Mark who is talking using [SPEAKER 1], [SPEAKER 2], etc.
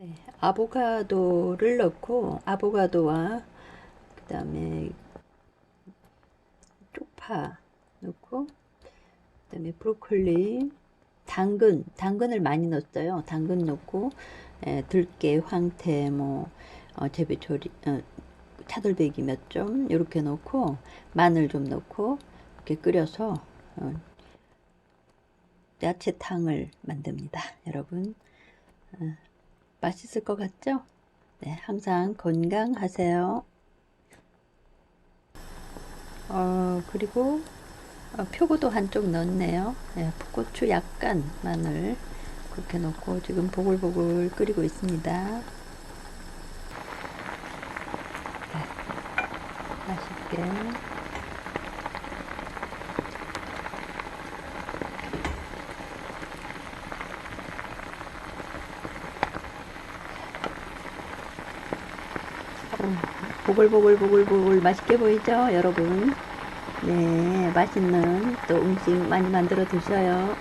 [SPEAKER 1] 네, 아보카도를 넣고 아보카도와 그 다음에 쪽파 넣고 그 다음에 브로콜리, 당근, 당근을 많이 넣었어요. 당근 넣고 에, 들깨, 황태, 뭐 어, 재배조리, 어, 차돌배기 몇 점 이렇게 넣고 마늘 좀 넣고 이렇게 끓여서 어, 야채탕을 만듭니다. 여러분 어, 맛있을 것 같죠? 네, 항상 건강하세요. 어, 그리고 어, 표고도 한쪽 넣었네요. 네, 고추 약간 마늘 그렇게 넣고 지금 보글보글 끓이고 있습니다. 네, 맛있게. 보글보글보글보글 맛있게 보이죠, 여러분? 네, 맛있는 또 음식 많이 만들어 드셔요.